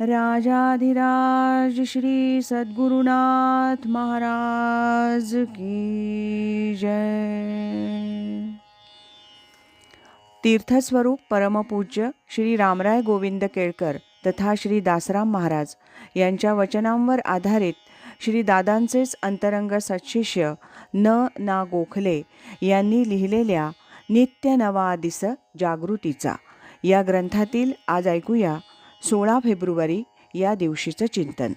राजाधिराज श्री सद्गुरुनाथ महाराज की जय। तीर्थस्वरूप परमपूज्य श्री रामराय गोविंद केळकर तथा श्री दासराम महाराज यांच्या वचनांवर आधारित श्री दादांचेच अंतरंग सत्शिष्य न ना गोखले यांनी लिहिलेल्या नित्य नवा दिस जागृतीचा या ग्रंथातील आज ऐकूया सोळा फेब्रुवारी या दिवशीचं चिंतन.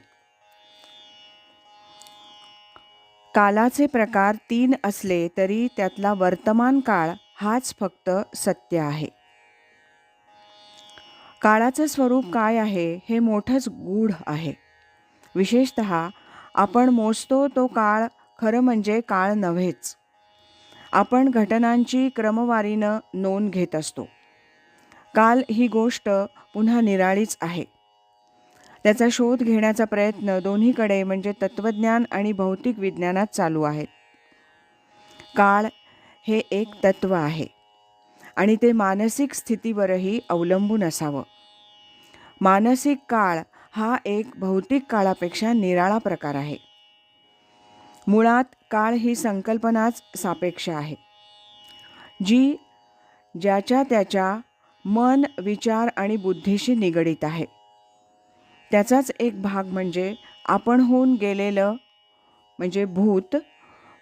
कालाचे प्रकार तीन असले तरी त्यातला वर्तमान काळ हाच फक्त सत्य आहे. काळाचं स्वरूप काय आहे हे मोठंच गूढ आहे. विशेषत आपण मोजतो तो काळ खरं म्हणजे काळ नव्हेच. आपण घटनांची क्रमवारीनं नोंद घेत असतो. काल ही गोष्ट पुन्हा निराळीच आहे. त्याचा शोध घेण्याचा प्रयत्न दोन्हीकडे म्हणजे तत्त्वज्ञान आणि भौतिक विज्ञानात चालू आहेत काळ हे एक तत्व आहे आणि ते मानसिक स्थितीवरही अवलंबून असावं. मानसिक काळ हा एक भौतिक काळापेक्षा निराळा प्रकार आहे. मुळात काळ ही संकल्पनाच सापेक्ष आहे. जी ज्याच्या त्याच्या मन विचार आणि बुद्धीशी निगडीत आहे. त्याचाच एक भाग म्हणजे आपण होऊन गेलेलं म्हणजे भूत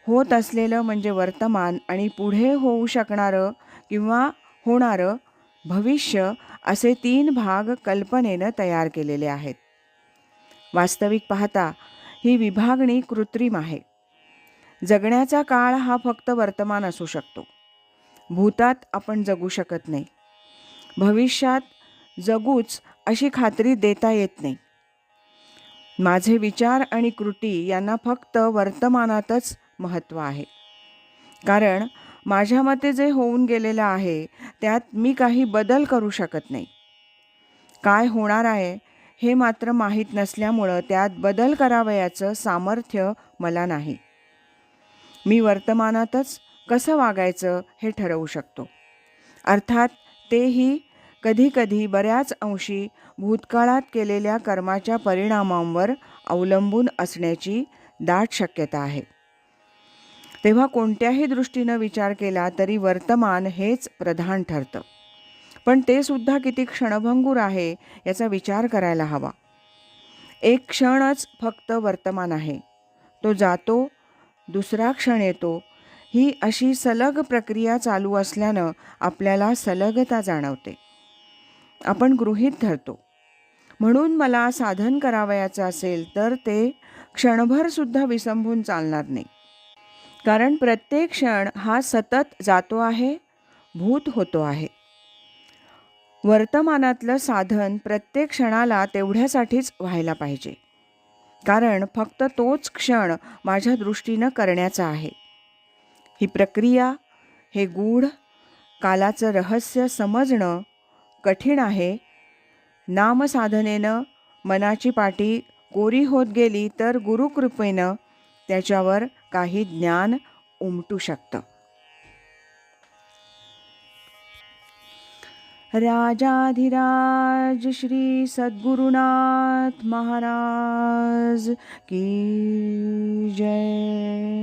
होत असलेलं म्हणजे वर्तमान आणि पुढे होऊ शकणारं किंवा होणारं भविष्य असे तीन भाग कल्पनेनं तयार केलेले आहेत. वास्तविक पाहता ही विभागणी कृत्रिम आहे. जगण्याचा काळ हा फक्त वर्तमान असू शकतो. भूतात आपण जगू शकत नाही. भविष्यात जगूच अशी खात्री देता येत नाही. माझे विचार आणि कृती यांना फक्त वर्तमानातच महत्त्व आहे. कारण माझ्या मते जे होऊन गेलेलं आहे त्यात मी काही बदल करू शकत नाही. काय होणार आहे हे मात्र माहीत नसल्यामुळं त्यात बदल करावयाचं सामर्थ्य मला नाही. मी वर्तमानातच कसं वागायचं हे ठरवू शकतो. अर्थात तेही कधीकधी बऱ्याच अंशी भूतकाळात केलेल्या कर्माच्या परिणामांवर अवलंबून असण्याची दाट शक्यता आहे. तेव्हा कोणत्याही दृष्टीनं विचार केला तरी वर्तमान हेच प्रधान ठरतं. पण ते सुद्धा किती क्षणभंगूर आहे याचा विचार करायला हवा. एक क्षणच फक्त वर्तमान आहे. तो जातो दुसरा क्षण येतो. ही अशी सलग प्रक्रिया चालू असल्यानं आपल्याला सलगता जाणवते. आपण गृहीत धरतो. म्हणून मला साधन करावयाचं असेल तर ते क्षणभरसुद्धा विसंबून चालणार नाही. कारण प्रत्येक क्षण हा सतत जातो आहे भूत होतो आहे. वर्तमानातलं साधन प्रत्येक क्षणाला तेवढ्यासाठीच व्हायला पाहिजे. कारण फक्त तोच क्षण माझ्या दृष्टीनं करण्याचा आहे. ही प्रक्रिया हे गूढ कालाचं रहस्य समजणं कठीण आहे. नामसाधनेनं मनाची पाठी कोरी होत गेली तर गुरुकृपेनं त्याच्यावर काही ज्ञान उमटू शकतं. राजाधिराज श्री सद्गुरुनाथ महाराज की जय.